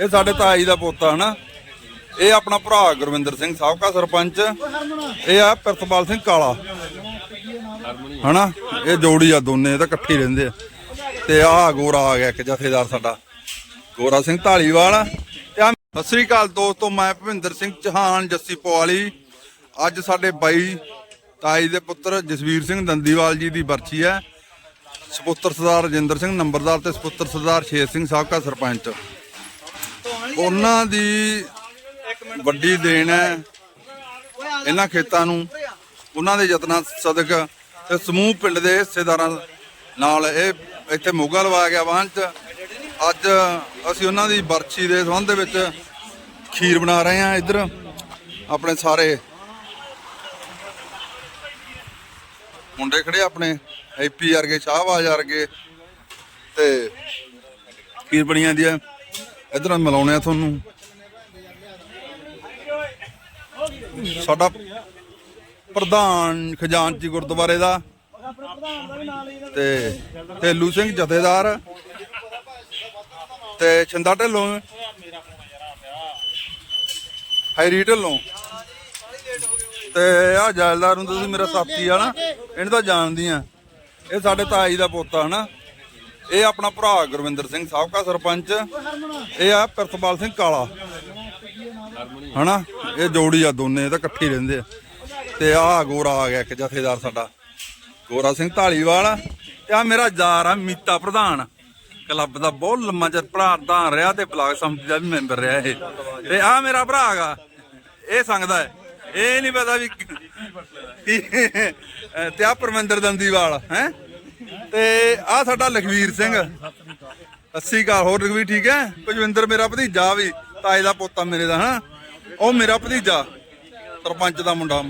ਇਹ ਸਾਡੇ ਤਾਈ ਦਾ ਪੋਤਾ ਹਨਾ? ਇਹ ਆਪਣਾ ਭਰਾ ਗੁਰਵਿੰਦਰ ਸਿੰਘ, ਸਾਬਕਾ ਸਰਪੰਚ। ਇਹ ਆ ਪ੍ਰਤਪਾਲ ਸਿੰਘ ਕਾਲਾ। ਹਨਾ? ਇਹ ਜੋੜੀ ਆ ਦੋਨੇ, ਇਹ ਤਾਂ ਇਕੱਠੇ ਹੀ ਰਹਿੰਦੇ ਆ। ਤੇ ਆਹ ਗੋਰਾ ਆ ਗਿਆ ਇੱਕ ਜਥੇਦਾਰ ਸਾਡਾ। ਗੋਰਾ ਸਿੰਘ ਢਾਲੀਵਾਲ ਤੇ ਆ ਸਤਿ ਸ੍ਰੀ ਅਕਾਲ ਦੋਸਤੋ, ਮੈਂ ਭਵਿੰਦਰ ਸਿੰਘ ਚੌਹਾਨ, ਜੱਸੀ ਪਵਾਲੀ ਅੱਜ ਸਾਡੇ ਬਾਈ ਤਾਈ ਦੇ ਪੁੱਤਰ ਜਸਵੀਰ ਸਿੰਘ ਦੰਦੀਵਾਲ ਜੀ ਦੀ ਬਰਛੀ ਹੈ। ਸਪੁੱਤਰ ਸਰਦਾਰ ਰਜਿੰਦਰ ਸਿੰਘ ਨੰਬਰਦਾਰ ਤੇ ਸਪੁੱਤਰ ਸਰਦਾਰ ਸ਼ੇਰ ਸਿੰਘ, ਸਾਬਕਾ ਸਰਪੰਚ। ਉਹਨਾਂ ਦੀ ਵੱਡੀ ਦੇਣ ਹੈ ਇਹਨਾਂ ਖੇਤਾਂ ਨੂੰ, ਉਹਨਾਂ ਦੇ ਯਤਨਾਂ ਸਦਕ ਤੇ ਸਮੂਹ ਪਿੰਡ ਦੇ ਹਿੱਸੇਦਾਰਾਂ ਨਾਲ ਇਹ ਇੱਥੇ ਮੋਗਾ ਲਵਾਇਆ ਗਿਆ ਵਾਹਨ ਚ। ਅੱਜ ਅਸੀਂ ਉਹਨਾਂ ਦੀ ਬਰਛੀ ਦੇ ਸੰਬੰਧ ਦੇ ਵਿੱਚ ਖੀਰ ਬਣਾ ਰਹੇ ਹਾਂ ਇੱਧਰ ਆਪਣੇ ਸਾਰੇ। ਮੁੰਡੇ ਖੜੇ ਆਪਣੇ ਹੈਪੀ ਵਰਗੇ, ਸ਼ਾਹਬਾਜ਼ ਵਰਗੇ ਤੇ ਖੀਰ ਬਣੀ ਜਾਂਦੀ ਹੈ ਇਧਰ ਮਿਲਾਉਣੇ ਆ ਤੁਹਾਨੂੰ। ਸਾਡਾ ਪ੍ਰਧਾਨ ਖਜ਼ਾਨਚੀ ਗੁਰਦੁਆਰੇ ਦਾ ਤੇ ਢੇਲੂ ਸਿੰਘ ਜਥੇਦਾਰ ਤੇ ਛਿੰਦਾ ਢਿੱਲੋਂ। ਹੈਰੀ ਢਿੱਲੋਂ। ਤੇ ਆ ਜੈਲਦਾਰ ਨੂੰ ਤੁਸੀਂ ਮੇਰਾ ਸਾਥੀ ਆ ਨਾ, ਇਹਨੂੰ ਤਾਂ ਜਾਣਦੀ ਆ। ਇਹ ਸਾਡੇ ਤਾਈ ਦਾ ਪੋਤਾ ਹਨਾ। ਇਹ ਆਪਣਾ ਭਰਾ ਗੁਰਵਿੰਦਰ ਸਿੰਘ, ਸਾਬਕਾ ਸਰਪੰਚ। ਇਹ ਆ ਪ੍ਰਤਪਾਲ ਸਿੰਘ ਕਾਲਾ। ਹਨਾ? ਇਹ ਜੋੜੀ ਆ ਦੋਨੇ ਤਾਂ ਇਕੱਠੇ ਰਹਿੰਦੇ ਆ। ਤੇ ਆਹ ਗੋਰਾ ਆ ਗਿਆ ਇੱਕ ਜਥੇਦਾਰ ਸਾਡਾ। ਗੋਰਾ ਸਿੰਘ ਢਾਲੀਵਾਲ ਤੇ ਆ ਮੇਰਾ ਯਾਰ ਆ, ਮੀਤਾ ਪ੍ਰਧਾਨ। ਕਲੱਬ ਦਾ ਬਹੁਤ ਲੰਮਾ ਚਿਰ ਪ੍ਰਧਾਨ ਰਿਹਾ ਤੇ ਬਲਾਕ ਸਮਿਤੀ ਦਾ ਵੀ ਮੈਂਬਰ ਰਿਹਾ ਇਹ। ਤੇ ਆ ਮੇਰਾ ਭਰਾ ਹੈਗਾ। ਇਹ ਸੰਗਦਾ ਹੈ। ਇਹ ਨਹੀਂ ਪਤਾ ਵੀ ਕੀ ਤੇ ਆ ਪਰਮਿੰਦਰ ਦੰਦੀਵਾਲ, ਹੈ? ਤੇ ਆ ਸਾਡਾ ਲਖਵੀਰ ਸਿੰਘ। ਅੱਸੀ ਅਕਾਲ, ਹੋਰ ਲਖਵੀਰ ਠੀਕ ਹੈ? ਕੁਜਵਿੰਦਰ ਮੇਰਾ ਭਤੀਜਾ ਵੀ, ਤਾਏ ਦਾ ਪੋਤਾ ਮੇਰੇ ਦਾ ਹਨਾ ਉਹ ਮੇਰਾ ਭਤੀਜਾ, ਸਰਪੰਚ ਦਾ ਮੁੰਡਾ।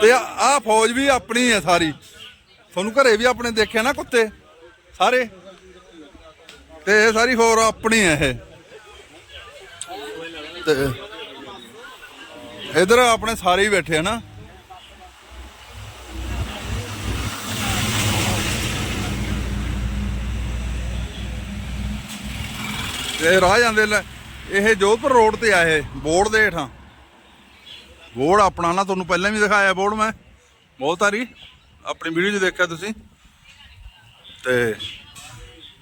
ਤੇ ਆ ਫੌਜ ਵੀ ਆਪਣੀ ਹੈ ਸਾਰੀ। ਤੁਹਾਨੂੰ ਘਰੇ ਵੀ ਆਪਣੇ ਦੇਖਿਆ ਨਾ ਕੁੱਤੇ? ਸਾਰੇ? ਤੇ ਇਹ ਸਾਰੀ ਹੋਰ ਆਪਣੀ ਹੈ ਇਹ। ਤੇ ਇਧਰ ਆਪਣੇ ਸਾਰੇ ਹੀ ਬੈਠੇ ਆ ਤੇ ਰਾਹ ਜਾਂਦੇ ਲੈ। ਇਹ ਜੋਧਪੁਰ ਰੋਡ ਤੇ ਆ ਇਹ, ਬੋਰਡ ਦੇ ਹੇਠਾਂ। ਬੋਰਡ ਆਪਣਾ ਨਾ, ਤੁਹਾਨੂੰ ਪਹਿਲਾਂ ਵੀ ਦਿਖਾਇਆ ਬੋਰਡ ਮੈਂ। ਬਹੁਤ ਸਾਰੀ, ਆਪਣੀ ਵੀਡੀਓ 'ਚ ਦੇਖਿਆ ਤੁਸੀਂ। ਤੇ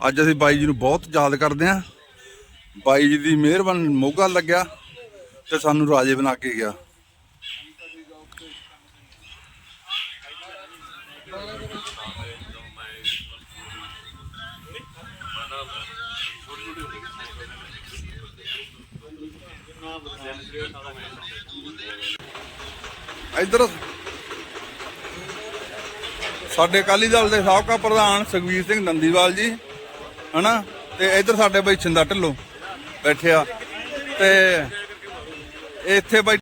ਅੱਜ ਅਸੀਂ ਬਾਈ ਜੀ ਨੂੰ ਬਹੁਤ ਯਾਦ ਕਰਦੇ ਆਂ ਬਾਈ ਜੀ ਦੀ ਮਿਹਰਬਾਨੀ, ਮੋਗਾ ਲੱਗਿਆ ਤੇ ਸਾਨੂੰ ਰਾਜੇ ਬਣਾ ਕੇ ਗਿਆ। ਇੱਧਰ ਸਾਡੇ ਅਕਾਲੀ ਦਲ ਦੇ ਸਾਬਕਾ ਪ੍ਰਧਾਨ ਸੁਖਵੀਰ ਸਿੰਘ ਨੰਦੀਵਾਲ ਜੀ, ਹਨਾ? ਤੇ ਇੱਧਰ ਸਾਡੇ ਬਾਈ ਛਿੰਦਾ ਢਿੱਲੋਂ ਬੈਠੇ ਆ। ਤੇ ਇੱਥੇ ਬਾਈ